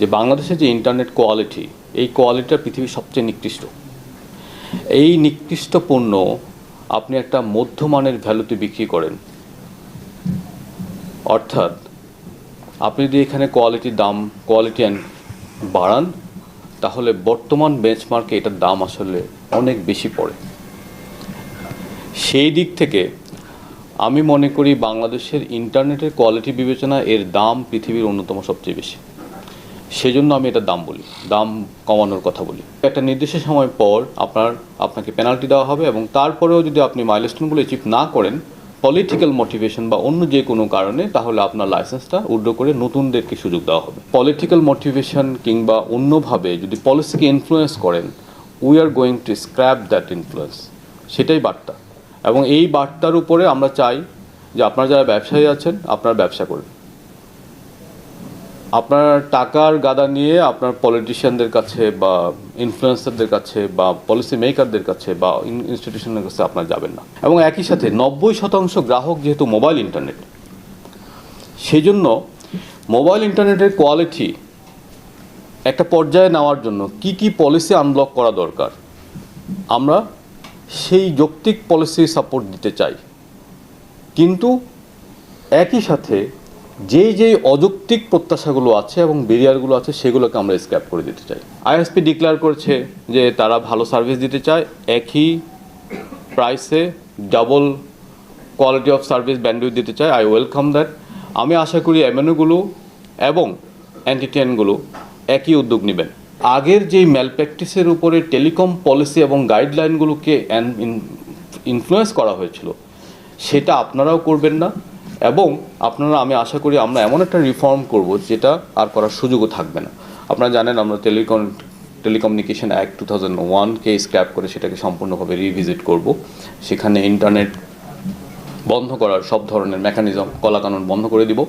যে বাংলাদেশের যে ইন্টারনেট কোয়ালিটি এই কোয়ালিটিটা পৃথিবীর সবচেয়ে নিকৃষ্ট। এই নিকৃষ্ট পণ্য আপনি একটা মধ্যমানের ভ্যালুতে বিক্রি করেন। অর্থাৎ আপনি যদি এখানে কোয়ালিটির দাম কোয়ালিটি বাড়ান, তাহলে বর্তমান বেঞ্চমার্কে এটার দাম আসলে অনেক বেশি পড়ে। সেই দিক থেকে আমি মনে করি বাংলাদেশের ইন্টারনেটের কোয়ালিটি বিবেচনা এর দাম পৃথিবীর অন্যতম সবচেয়ে বেশি। সেজন্য আমি এটার দাম বলি, দাম কমানোর কথা বলি। একটা নির্দিষ্ট সময় পর আপনার, আপনাকে পেনাল্টি দেওয়া হবে এবং তারপরেও যদি আপনি মাইলস্টোনগুলো অ্যাচিভ না করেন পলিটিক্যাল মোটিভেশন বা অন্য যে কোনো কারণে, তাহলে আপনার লাইসেন্সটা উড্র করে নতুনদেরকে সুযোগ দেওয়া হবে। পলিটিক্যাল মোটিভেশন কিংবা অন্যভাবে যদি পলিসিকে ইনফ্লুয়েন্স করেন we are going to scrap that influence সেটাই বার্তা। এবং এই বার্তার উপরে আমরা চাই যে আপনারা যারা ব্যবসায়ী আছেন, আপনারা ব্যবসা করুন। আপনার টাকার গাদা নিয়ে আপনার পলিটিশিয়ানদের কাছে বা ইনফ্লুয়েন্সারদের কাছে বা পলিসি মেকারদের কাছে বা ইনস্টিটিউশনের কাছে আপনার যাবেন না। এবং একই সাথে নব্বই শতাংশ গ্রাহক যেহেতু মোবাইল ইন্টারনেট সেই জন্য মোবাইল ইন্টারনেটের কোয়ালিটি একটা পর্যায়ে নেওয়ার জন্য কি কি পলিসি আনব্লক করা দরকার, আমরা সেই যৌক্তিক পলিসি সাপোর্ট দিতে চাই। কিন্তু একই সাথে যেই যেই অযৌক্তিক প্রত্যাশাগুলো আছে এবং বেরিয়ারগুলো আছে, সেগুলোকে আমরা স্ক্র্যাপ করে দিতে চাই। আইএসপি ডিক্লেয়ার করেছে যে তারা ভালো সার্ভিস দিতে চায়, একই প্রাইসে double quality of service bandwidth দিতে চায়। আই ওয়েলকাম দ্যাট আমি আশা করি এমএনওগুলো এবং অ্যান্টিটেনগুলো একই উদ্যোগ নেবেন। আগের যেই ম্যাল প্র্যাকটিসের উপরে টেলিকম পলিসি এবং গাইডলাইনগুলোকে ইনফ্লুয়েন্স করা হয়েছিল, সেটা আপনারাও করবেন না। এবং আপনারা, আমি আশা করি আমরা এমন একটা রিফর্ম করব যেটা আর করার সুযোগও থাকবে না। আপনারা জানেন, আমরা telecom telecommunication act two thousand ওয়ানকে স্ক্র্যাপ করে সেটাকে সম্পূর্ণভাবে রিভিজিট করব। সেখানে ইন্টারনেট বন্ধ করার সব ধরনের মেকানিজম কলাকানুন বন্ধ করে দিব।